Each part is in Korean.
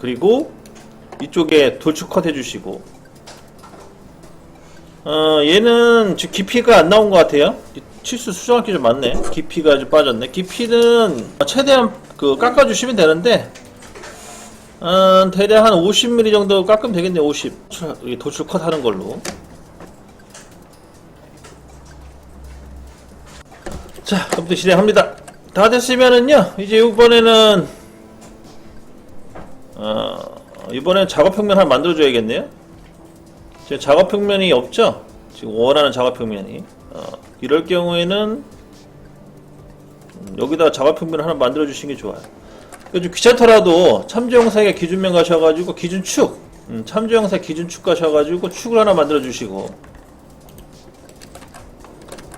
그리고 이쪽에 돌출 컷 해주시고. 어 얘는 지금 깊이가 안 나온 것 같아요. 치수 수정할 게 좀 많네. 깊이가 좀 빠졌네. 깊이는 최대한 그 깎아주시면 되는데 어, 대략 한 50mm 정도 깎으면 되겠네 50이 돌출 컷 하는 걸로. 자 그럼부터 시작합니다. 다 됐으면은요 이제 이번에는 어, 이번엔 작업 평면 하나 만들어 줘야겠네요? 지금 작업 평면이 없죠? 지금 원하는 작업 평면이. 어, 이럴 경우에는 음, 여기다 작업 평면 하나 만들어 주시는 게 좋아요. 좀 귀찮더라도 참조 영상에 기준면 가셔가지고 기준축 음, 참조 영상 기준축 가셔가지고 축을 하나 만들어 주시고.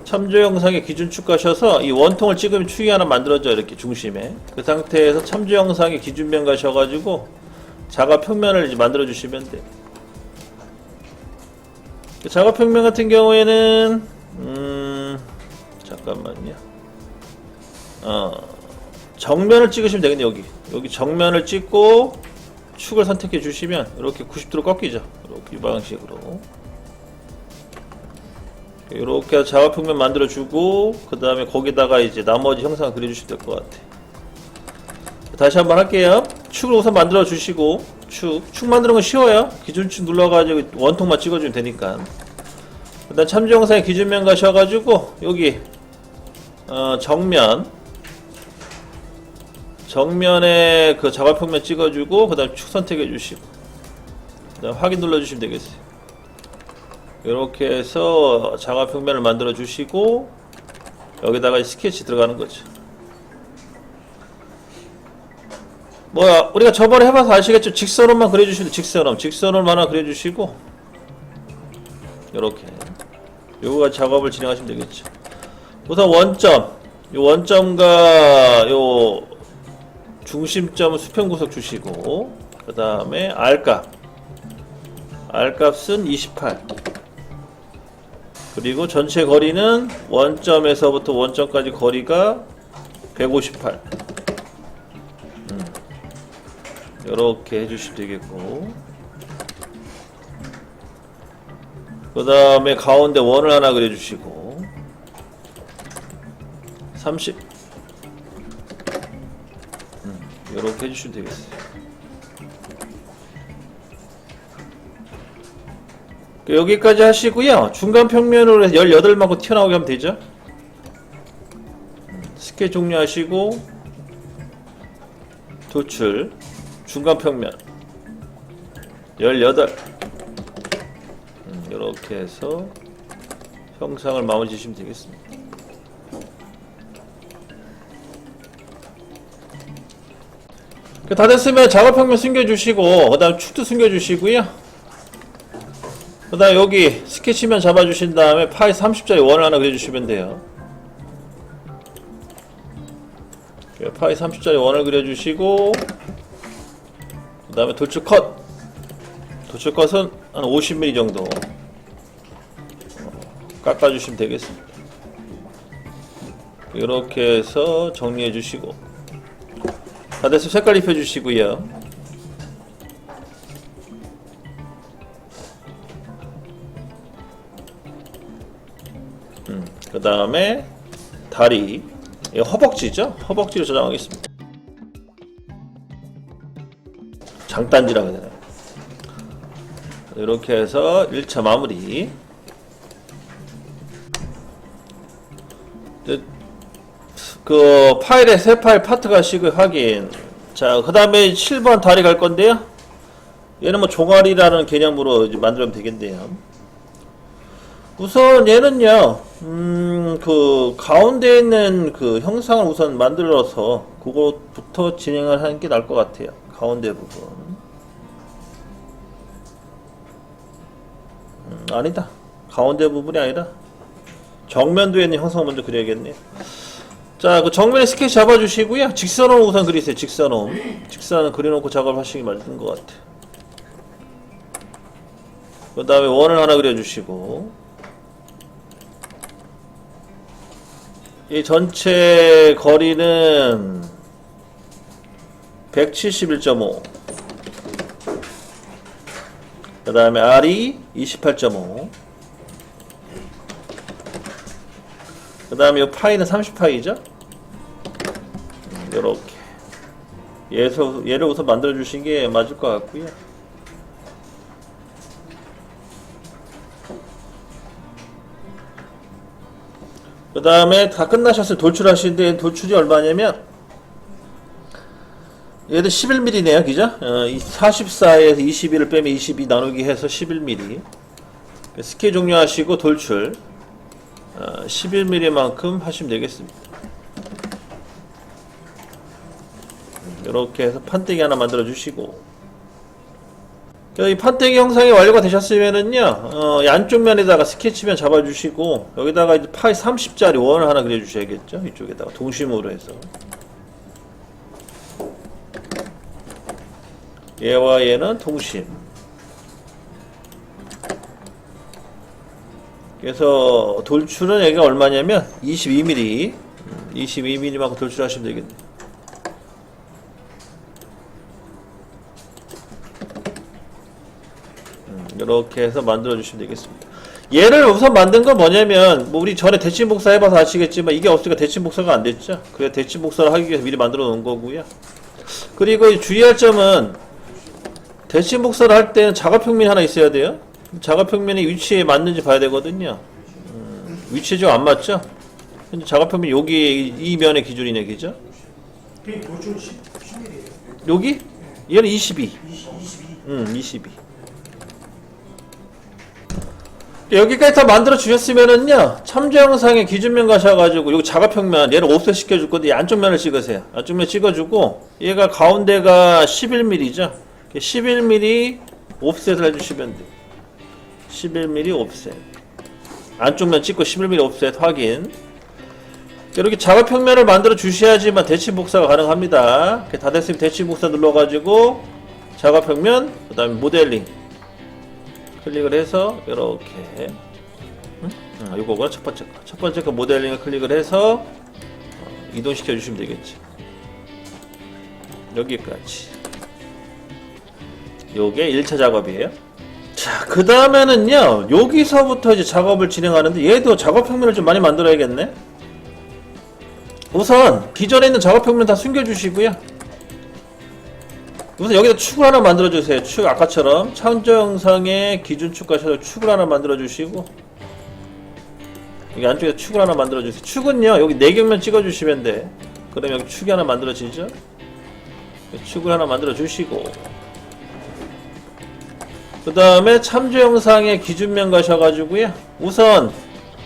참조 영상에 기준축 가셔서 이 원통을 찍으면 축이 하나 만들어져 이렇게 중심에. 그 상태에서 참조 영상에 기준면 가셔가지고 자가 평면을 만들어 주시면 돼요. 그 자가 평면 같은 경우에는 음 잠깐만요. 어 정면을 찍으시면 되겠네 여기 여기 정면을 찍고 축을 선택해 주시면 이렇게 90도로 꺾이죠. 이렇게 이 방식으로. 이렇게 작업 평면 만들어 주고 그 다음에 거기다가 이제 나머지 형상을 그려주시면 될 것 같아 다시 한번 할게요 축을 우선 만들어 주시고 축, 축 만드는 건 쉬워요. 기준축 눌러가지고 원통만 찍어주면 되니까. 그 다음 참조 영상에 기준면 가셔가지고 여기 어, 정면. 정면에 그 작업평면 찍어주고 그 다음 축 선택해 주시고. 그 다음 확인 눌러주시면 되겠어요. 이렇게 해서 자가평면을 만들어 주시고 여기다가 스케치 들어가는 거죠 뭐야 우리가 저번에 해봐서 아시겠죠? 직선으로만 그려주시면 직선으로. 직선으로 하나 그려주시고. 이렇게. 요거 작업을 진행하시면 되겠죠. 우선 원점. 요 원점과 요 중심점 수평 구석 주시고 그 다음에 R값. R값은 28 그리고 전체 거리는 원점에서부터 원점까지 거리가 158 음. 이렇게 해주시면 되겠고. 그 다음에 가운데 원을 하나 그려주시고. 30 음, 이렇게 해주시면 되겠어요. 여기까지 하시고요. 중간 평면으로 18만큼 튀어나오게 하면 되죠. 음, 스케 종료하시고 도출 중간 평면 18 음, 이렇게 해서 형상을 마무리 지시면 되겠습니다. 다 됐으면 작업 평면 숨겨주시고 그 다음 축도 숨겨주시고요. 그 다음 여기 스케치면 잡아주신 다음에 파이 30짜리 원을 하나 그려주시면 돼요 그 파이 30짜리 원을 그려주시고 그 다음에 돌출 컷. 돌출 컷은 한 50mm 정도. 어, 깎아주시면 되겠습니다. 이렇게 해서 정리해 주시고. 다 됐으면 색깔 입혀 주시고요. 그 다음에 다리. 허벅지죠? 허벅지로 저장하겠습니다 장단지라고 해야 되나요? 이렇게 해서 1차 마무리 그 파일에 새 파일 파트 가시고 확인 자그 다음에 7번 다리 갈 건데요 얘는 뭐 종아리라는 개념으로 만들면 되겠네요 우선 얘는요, 음, 그, 가운데 있는 그 형상을 우선 만들어서 그것부터 진행을 하는 게 나을 것 같아요. 가운데 부분. 음, 아니다. 가운데 부분이 아니라 정면도에 있는 형상을 먼저 그려야겠네요. 자, 그 정면에 스케치 잡아주시고요. 직선으로 우선 그리세요. 직선으로. 직선을 그려놓고 작업하시기 맞는 것 같아요. 그 다음에 원을 하나 그려주시고 이 전체 거리는 171.5 그 다음에 R이 28.5. 그 다음에 이 파이는 30파이죠? 이렇게. 얘서, 얘를 우선 만들어 주신 게 맞을 것 같고요. 그 다음에 다 끝나셨을 때 돌출하시는데 돌출이 얼마냐면 얘들 11mm네요, 그죠? 어, 44에서 21을 빼면 22 나누기 해서 11mm. 스케 종료하시고 돌출 어, 11mm만큼 하시면 되겠습니다. 이렇게 해서 판때기 하나 만들어 주시고 이 판때기 형상이 완료가 되셨으면은요 어, 이 안쪽 면에다가 스케치면 잡아주시고 여기다가 이제 파이 30짜리 원을 하나 그려주셔야겠죠 이쪽에다가 동심으로 해서 얘와 얘는 동심 그래서 돌출은 얘가 얼마냐면 22mm 22mm만큼 돌출하시면 되겠네요 이렇게 해서 만들어 주시면 되겠습니다. 얘를 우선 만든 건 뭐냐면 뭐 우리 전에 대칭 복사 해봐서 아시겠지만 이게 없으니까 대칭 복사가 안 됐죠. 그래 대칭 복사를 하기 위해서 미리 만들어 놓은 거고요. 그리고 주의할 점은 대칭 복사를 할 때는 작업 평면이 하나 있어야 돼요. 작업 평면이 위치에 맞는지 봐야 되거든요. 음, 위치 좀안 맞죠? 현재 작업 평면 여기 이 면의 기준이네, 그죠? 그게 돌출 10, 10mm예요. 여기? 얘는 22. 20, 22. 음, 22. 여기까지 다 만들어 주셨으면은요 참조 영상의 기준면 가셔가지고 여기 작업평면 얘를 옵셋 시켜줄 건데 이 안쪽 면을 찍으세요 안쪽 면 찍어주고 얘가 가운데가 11mm죠 11mm 옵셋을 해주시면 돼요 11mm 옵셋 안쪽 면 찍고 11mm 옵셋 확인 이렇게 작업 평면을 만들어 주셔야지만 대칭 복사가 가능합니다 다 됐으면 대칭 복사 눌러가지고 작업 평면 그 다음에 모델링 클릭을 해서 이렇게 응? 응, 요거가 첫 번째 거. 첫 번째 거 모델링을 클릭을 해서 어, 이동시켜 주시면 되겠지. 여기까지. 요게 1차 작업이에요. 자, 그 다음에는요, 여기서부터 이제 작업을 진행하는데, 얘도 작업 평면을 좀 많이 만들어야겠네? 우선, 기존에 있는 작업 평면 다 숨겨주시고요. 우선 여기다 축을 하나 만들어 주세요. 축 아까처럼 창조 영상의 기준 축과 셔서 축을 하나 만들어 주시고 여기 안쪽에 축을 하나 만들어 주세요. 축은요 여기 네 겹면 찍어 주시면 돼. 그럼 여기 축이 하나 만들어지죠. 축을 하나 만들어 주시고 그 다음에 참조 영상의 기준면 가셔가지고요. 우선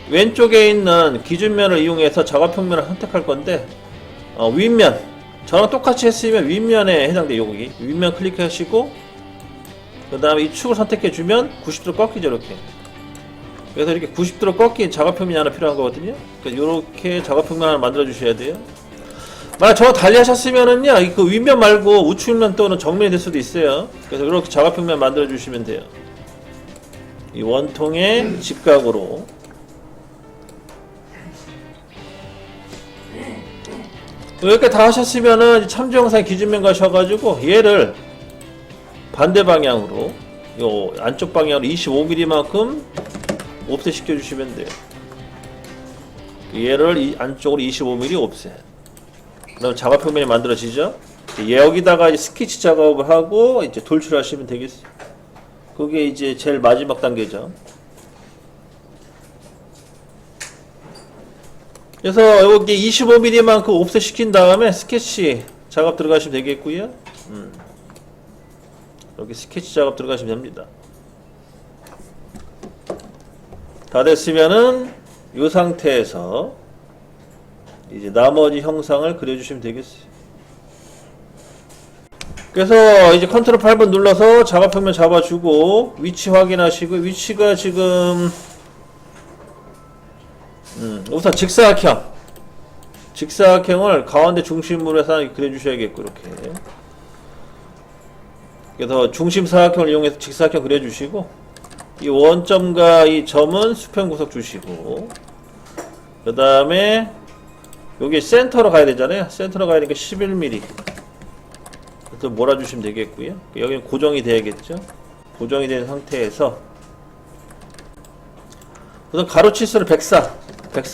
왼쪽에 있는 기준면을 이용해서 작업평면을 선택할 건데 어, 윗면. 저랑 똑같이 했으면 윗면에 해당돼 여기. 윗면 클릭하시고 그 다음에 이 축을 선택해 주면 90도로 꺾이죠 이렇게. 그래서 이렇게 90도로 꺾인 작업평면이 하나 필요한 거거든요. 그러니까 이렇게 작업평면 하나 만들어 주셔야 돼요 만약 저와 달리 하셨으면은요 이그 윗면 말고 우측면 또는 정면이 될 수도 있어요 그래서 이렇게 작업평면 만들어 주시면 돼요 이 원통의 직각으로 이렇게 다 하셨으면은 참조 영상 기준면 가셔가지고 얘를 반대 방향으로 요 안쪽 방향으로 25mm만큼 옵셋 시켜주시면 돼요. 얘를 이 안쪽으로 25mm 옵셋. 그다음 작업 평면이 만들어지죠. 얘 여기다가 이제 스케치 작업을 하고 이제 돌출하시면 되겠어요. 그게 이제 제일 마지막 단계죠. 그래서 여기 25mm만큼 옵셋 시킨 다음에 스케치 작업 들어가시면 되겠고요. 음. 여기 스케치 작업 들어가시면 됩니다. 다 됐으면은 이 상태에서 이제 나머지 형상을 그려주시면 되겠어요. 그래서 이제 컨트롤 8번 눌러서 작업평면 잡아주고 위치 확인하시고 위치가 지금 음, 우선 직사각형. 직사각형을 가운데 중심으로 해서 그려주셔야겠고, 이렇게. 그래서 중심 사각형을 이용해서 직사각형 그려주시고, 이 원점과 이 점은 수평 구석 주시고, 그 다음에, 여기 센터로 가야 되잖아요. 센터로 가야 되니까 11mm. 그래서 몰아주시면 되겠고요. 여기는 고정이 돼야겠죠. 고정이 된 상태에서 우선 가로 치수를 104 104